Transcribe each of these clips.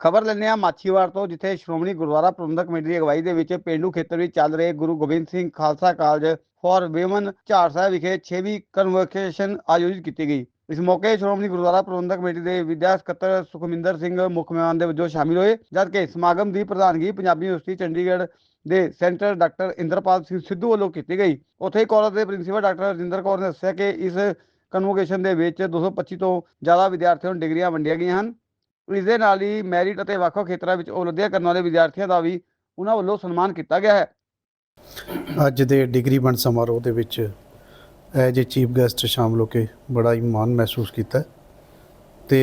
ਖਬਰ ਲੈਂਦੇ ਹਾਂ ਮਾਛੀਵਾੜ ਤੋਂ, ਜਿੱਥੇ ਸ਼੍ਰੋਮਣੀ ਗੁਰਦੁਆਰਾ ਪ੍ਰਬੰਧਕ ਕਮੇਟੀ ਦੀ ਅਗਵਾਈ ਦੇ ਵਿੱਚ ਪਿੰਡੂ ਖੇਤਰ ਵਿੱਚ ਚੱਲ ਰਹੇ Guru Gobind Singh Khalsa college for women Jhar Sahib ਵਿਖੇ 6ਵੀਂ ਕਨਵੋਕੇਸ਼ਨ ਆਯੋਜਿਤ ਕੀਤੀ ਗਈ। ਇਸ ਮੌਕੇ ਸ਼੍ਰੋਮਣੀ ਗੁਰਦੁਆਰਾ ਪ੍ਰਬੰਧਕ ਕਮੇਟੀ ਦੇ ਵਿਦਿਆ ਸਕੱਤਰ ਸੁਖਮਿੰਦਰ ਸਿੰਘ, ਮੁੱਖ ਮਹਿਮਾਨ ਦੇ ਵਜੋਂ ਸ਼ਾਮਿਲ ਹੋਏ ਜਦਕਿ ਸਮਾਗਮ ਦੀ ਪ੍ਰਧਾਨਗੀ ਪੰਜਾਬੀ ਯੂਨੀਵਰਸਿਟੀ ਚੰਡੀਗੜ੍ਹ ਦੇ ਸੈਂਟਰ ਡਾਕਟਰ ਇੰਦਰਪਾਲ ਸਿੰਘ ਸਿੱਧੂ ਵੱਲੋਂ ਕੀਤੀ ਗਈ। ਉੱਥੇ ਹੀ ਕਾਲਜ ਦੇ ਪ੍ਰਿੰਸੀਪਲ ਡਾਕਟਰ ਰਜਿੰਦਰ ਕੌਰ ਨੇ ਦੱਸਿਆ ਕਿ ਇਸ ਕਨਵੋਕੇਸ਼ਨ ਦੇ ਵਿੱਚ 225 ਤੋਂ ਜ਼ਿਆਦਾ ਵਿਦਿਆਰਥੀਆਂ ਨੂੰ ਡਿਗਰੀਆਂ ਵੰਡੀਆਂ ਗਈਆਂ ਹਨ। ਇਸ ਦੇ ਨਾਲ ਹੀ ਮੈਰਿਟ ਅਤੇ ਵੱਖ-ਵੱਖ ਖੇਤਰਾਂ ਵਿੱਚ ਉਪਲਬਧੀਆਂ ਕਰਨ ਵਾਲੇ ਵਿਦਿਆਰਥੀਆਂ ਦਾ ਵੀ ਉਹਨਾਂ ਵੱਲੋਂ ਸਨਮਾਨ ਕੀਤਾ ਗਿਆ ਹੈ। ਅੱਜ ਦੇ ਡਿਗਰੀ ਵੰਡ ਸਮਾਰੋਹ ਦੇ ਵਿੱਚ ਐਜ ਏ ਚੀਫ ਗੈਸਟ ਸ਼ਾਮਲ ਹੋ ਕੇ ਬੜਾ ਹੀ ਮਾਣ ਮਹਿਸੂਸ ਕੀਤਾ ਤੇ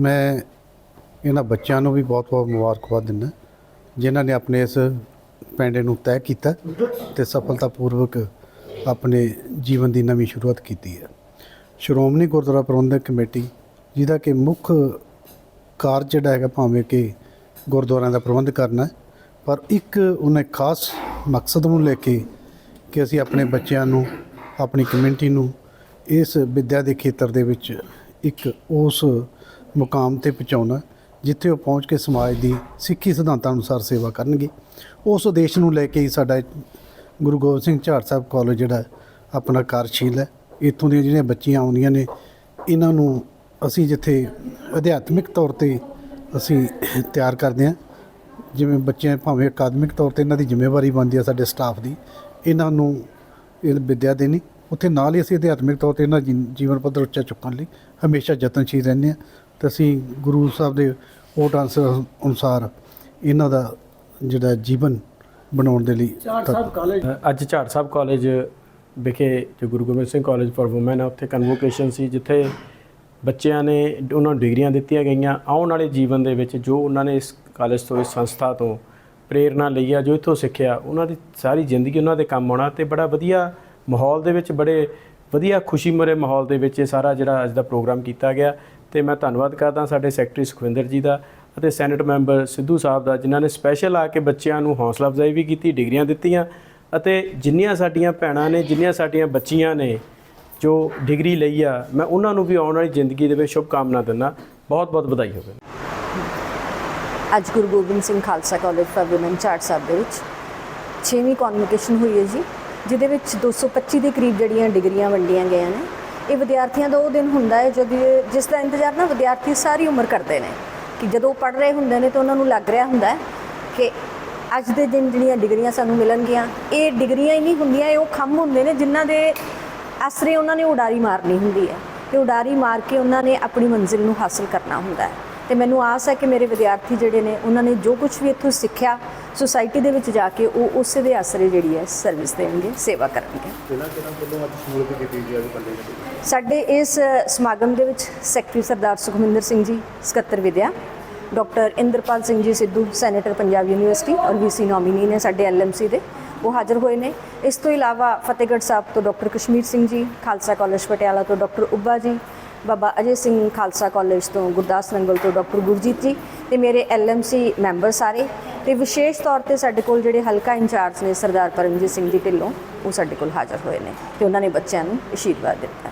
ਮੈਂ ਇਹਨਾਂ ਬੱਚਿਆਂ ਨੂੰ ਵੀ ਬਹੁਤ-ਬਹੁਤ ਮੁਬਾਰਕਬਾਦ ਦਿੰਦਾ, ਜਿਨ੍ਹਾਂ ਨੇ ਆਪਣੇ ਇਸ ਪੈਂਡੇ ਨੂੰ ਤੈਅ ਕੀਤਾ ਤੇ ਸਫਲਤਾਪੂਰਵਕ ਆਪਣੇ ਜੀਵਨ ਦੀ ਨਵੀਂ ਸ਼ੁਰੂਆਤ ਕੀਤੀ ਹੈ। ਸ਼੍ਰੋਮਣੀ ਗੁਰਦੁਆਰਾ ਪ੍ਰਬੰਧਕ ਕਮੇਟੀ ਜਿਹਦਾ ਕਿ ਮੁੱਖ ਕਾਰਜ ਜਿਹੜਾ ਹੈਗਾ ਭਾਵੇਂ ਕਿ ਗੁਰਦੁਆਰਿਆਂ ਦਾ ਪ੍ਰਬੰਧ ਕਰਨਾ ਪਰ ਇੱਕ ਉਹਨੇ ਖਾਸ ਮਕਸਦ ਨੂੰ ਲੈ ਕੇ ਕਿ ਅਸੀਂ ਆਪਣੇ ਬੱਚਿਆਂ ਨੂੰ, ਆਪਣੀ ਕਮਿਊਨਿਟੀ ਨੂੰ ਇਸ ਵਿੱਦਿਆ ਦੇ ਖੇਤਰ ਦੇ ਵਿੱਚ ਇੱਕ ਉਸ ਮੁਕਾਮ ਤੇ ਪਹੁੰਚਾਉਣਾ ਜਿੱਥੇ ਉਹ ਪਹੁੰਚ ਕੇ ਸਮਾਜ ਦੀ ਸਿੱਖੀ ਸਿਧਾਂਤਾਂ ਅਨੁਸਾਰ ਸੇਵਾ ਕਰਨਗੇ। ਉਸ ਉਦੇਸ਼ ਨੂੰ ਲੈ ਕੇ ਹੀ ਸਾਡਾ ਗੁਰੂ ਗੋਬਿੰਦ ਸਿੰਘ ਝਾੜ ਸਾਹਿਬ ਕਾਲਜ ਜਿਹੜਾ ਆਪਣਾ ਕਾਰਜਸ਼ੀਲ ਹੈ। ਇੱਥੋਂ ਦੀਆਂ ਜਿਹੜੀਆਂ ਬੱਚੀਆਂ ਆਉਂਦੀਆਂ ਨੇ, ਇਹਨਾਂ ਨੂੰ ਅਸੀਂ ਜਿੱਥੇ ਅਧਿਆਤਮਿਕ ਤੌਰ ਤੇ ਅਸੀਂ ਤਿਆਰ ਕਰਦੇ ਹਾਂ ਜਿਵੇਂ ਬੱਚਿਆਂ ਭਾਵੇਂ ਅਕਾਦਮਿਕ ਤੌਰ ਤੇ ਇਹਨਾਂ ਦੀ ਜ਼ਿੰਮੇਵਾਰੀ ਬਣਦੀ ਹੈ ਸਾਡੇ ਸਟਾਫ ਦੀ ਇਹਨਾਂ ਨੂੰ ਇਹ ਵਿਦਿਆ ਦੇਣੀ ਉੱਥੇ ਨਾਲ ਹੀ ਅਸੀਂ ਅਧਿਆਤਮਿਕ ਤੌਰ ਤੇ ਇਹਨਾਂ ਜੀਵਨ ਪੱਧਰ ਉੱਚਾ ਚੁੱਕਣ ਲਈ ਹਮੇਸ਼ਾ ਯਤਨਸ਼ੀਲ ਰਹਿੰਦੇ ਹਾਂ ਤੇ ਅਸੀਂ ਗੁਰੂ ਸਾਹਿਬ ਦੇ ਓਟ ਆਨਸਰ ਅਨੁਸਾਰ ਇਹਨਾਂ ਦਾ ਜਿਹੜਾ ਜੀਵਨ ਬਣਾਉਣ ਦੇ ਲਈ ਤੱਤ- ਅੱਜ ਝਾੜ ਸਾਹਿਬ ਕਾਲਜ ਵਿਖੇ ਜੋ Guru Gobind Singh college for women ਹੈ ਉੱਥੇ ਕਨਵੋਕੇਸ਼ਨ ਸੀ ਜਿੱਥੇ ਬੱਚਿਆਂ ਨੇ ਉਹਨਾਂ ਨੂੰ ਡਿਗਰੀਆਂ ਦਿੱਤੀਆਂ ਗਈਆਂ, ਆਉਣ ਵਾਲੇ ਜੀਵਨ ਦੇ ਵਿੱਚ ਜੋ ਉਹਨਾਂ ਨੇ ਇਸ ਕਾਲਜ ਤੋਂ, ਇਸ ਸੰਸਥਾ ਤੋਂ ਪ੍ਰੇਰਣਾ ਲਈ ਆ, ਜੋ ਇੱਥੋਂ ਸਿੱਖਿਆ, ਉਹਨਾਂ ਦੀ ਸਾਰੀ ਜ਼ਿੰਦਗੀ ਉਹਨਾਂ ਦੇ ਕੰਮ ਆਉਣਾ ਤੇ ਬੜਾ ਵਧੀਆ ਮਾਹੌਲ ਦੇ ਵਿੱਚ, ਬੜੇ ਵਧੀਆ ਖੁਸ਼ੀ ਭਰੇ ਮਾਹੌਲ ਦੇ ਵਿੱਚ ਇਹ ਸਾਰਾ ਜਿਹੜਾ ਅੱਜ ਦਾ ਪ੍ਰੋਗਰਾਮ ਕੀਤਾ ਗਿਆ। ਤੇ ਮੈਂ ਧੰਨਵਾਦ ਕਰਦਾ ਸਾਡੇ ਸੈਕਟਰੀ ਸੁਖਵਿੰਦਰ ਜੀ ਦਾ ਅਤੇ ਸੈਨੇਟ ਮੈਂਬਰ ਸਿੱਧੂ ਸਾਹਿਬ ਦਾ, ਜਿਨ੍ਹਾਂ ਨੇ ਸਪੈਸ਼ਲ ਆ ਕੇ ਬੱਚਿਆਂ ਨੂੰ ਹੌਸਲਾ ਅਫਜ਼ਾਈ ਵੀ ਕੀਤੀ, ਡਿਗਰੀਆਂ ਦਿੱਤੀਆਂ ਅਤੇ ਜਿੰਨੀਆਂ ਸਾਡੀਆਂ ਭੈਣਾਂ ਨੇ, ਜਿੰਨੀਆਂ ਸਾਡੀਆਂ ਬੱਚੀਆਂ ਨੇ ਜੋ ਡਿਗਰੀ ਲਈ ਆ, ਮੈਂ ਉਹਨਾਂ ਨੂੰ ਵੀ ਆਉਣ ਵਾਲੀ ਜ਼ਿੰਦਗੀ ਦੇ ਵਿੱਚ ਸ਼ੁਭ ਕਾਮਨਾ ਦਿੰਦਾ। ਬਹੁਤ ਬਹੁਤ ਵਧਾਈ ਹੋਵੇ। ਅੱਜ Guru Gobind Singh Khalsa college for women ਚਾਰ ਸਾਹਿਬ ਦੇ ਵਿੱਚ 6ਵੀਂ ਕਨਵੋਕੇਸ਼ਨ ਹੋਈ ਹੈ ਜੀ, ਜਿਹਦੇ ਵਿੱਚ 225 ਦੇ ਕਰੀਬ ਜਿਹੜੀਆਂ ਡਿਗਰੀਆਂ ਵੰਡੀਆਂ ਗਈਆਂ ਨੇ। ਇਹ ਵਿਦਿਆਰਥੀਆਂ ਦਾ ਉਹ ਦਿਨ ਹੁੰਦਾ ਹੈ ਜਦ ਜਿਸ ਦਾ ਇੰਤਜ਼ਾਰ ਨਾ ਵਿਦਿਆਰਥੀ ਸਾਰੀ ਉਮਰ ਕਰਦੇ ਨੇ, ਕਿ ਜਦੋਂ ਪੜ੍ਹ ਰਹੇ ਹੁੰਦੇ ਨੇ ਤਾਂ ਉਹਨਾਂ ਨੂੰ ਲੱਗ ਰਿਹਾ ਹੁੰਦਾ ਹੈ ਕਿ ਅੱਜ ਦੇ ਦਿਨ ਜਿਹੜੀਆਂ ਡਿਗਰੀਆਂ ਸਾਨੂੰ ਮਿਲਣਗੀਆਂ, ਇਹ ਡਿਗਰੀਆਂ ਹੀ ਨਹੀਂ ਹੁੰਦੀਆਂ, ਇਹ ਉਹ ਖੰਭ ਹੁੰਦੇ ਨੇ ਜਿਨ੍ਹਾਂ ਦੇ ਆਸਰੇ ਉਹਨਾਂ ਨੇ ਉਡਾਰੀ ਮਾਰਨੀ ਹੁੰਦੀ ਹੈ ਤੇ ਉਡਾਰੀ ਮਾਰ ਕੇ ਉਹਨਾਂ ਨੇ ਆਪਣੀ ਮੰਜ਼ਿਲ ਨੂੰ ਹਾਸਲ ਕਰਨਾ ਹੁੰਦਾ ਹੈ। ਤੇ ਮੈਨੂੰ ਆਸ ਹੈ ਕਿ ਮੇਰੇ ਵਿਦਿਆਰਥੀ ਜਿਹੜੇ ਨੇ ਉਹਨਾਂ ਨੇ ਜੋ ਕੁਝ ਵੀ ਇੱਥੋਂ ਸਿੱਖਿਆ ਸੁਸਾਇਟੀ ਦੇ ਵਿੱਚ ਜਾ ਕੇ ਉਹ ਉਸੇ ਦੇ ਆਸਰੇ ਜਿਹੜੀ ਹੈ ਸਰਵਿਸ ਦੇਣਗੇ ਸੇਵਾ ਕਰਨਗੇ। ਸਾਡੇ ਇਸ ਸਮਾਗਮ ਦੇ ਵਿੱਚ ਸੈਕਟਰੀ ਸਰਦਾਰ ਸੁਖਮਿੰਦਰ ਸਿੰਘ ਜੀ ਸਕੱਤਰ ਵਿਦਿਆ doctor Inderpal Singh ji Sidhu senator Punjab university ਔਰ ਵੀਸੀ ਨੋਮੀਨੀ ਨੇ ਸਾਡੇ ਐਲਐਮਸੀ ਦੇ। ਉਹ ਹਾਜ਼ਰ ਹੋਏ ਨੇ। ਇਸ ਤੋਂ ਇਲਾਵਾ ਫਤਿਹਗੜ੍ਹ ਸਾਹਿਬ ਤੋਂ ਡਾਕਟਰ ਕਸ਼ਮੀਰ ਸਿੰਘ ਜੀ, ਖਾਲਸਾ ਕਾਲਜ ਪਟਿਆਲਾ ਤੋਂ ਡਾਕਟਰ ਉੱਬਾ ਜੀ, ਬਾਬਾ ਅਜੇ ਸਿੰਘ ਖਾਲਸਾ ਕਾਲਜ ਤੋਂ ਗੁਰਦਾਸ ਨੰਗਲ ਤੋਂ ਡਾਕਟਰ ਗੁਰਜੀਤ ਜੀ ਤੇ ਮੇਰੇ ਐਲਐਮਸੀ ਮੈਂਬਰ ਸਾਰੇ। ਤੇ ਵਿਸ਼ੇਸ਼ ਤੌਰ ਤੇ ਸਾਡੇ ਕੋਲ ਜਿਹੜੇ ਹਲਕਾ ਇੰਚਾਰਜ ਨੇ ਸਰਦਾਰ ਪਰਮਜੀਤ ਸਿੰਘ ਜੀ ਢਿੱਲੋਂ, ਉਹ ਸਾਡੇ ਕੋਲ ਹਾਜ਼ਰ ਹੋਏ ਨੇ ਤੇ ਉਹਨਾਂ ਨੇ ਬੱਚਿਆਂ ਨੂੰ ਅਸ਼ੀਰਵਾਦ ਦਿੱਤਾ।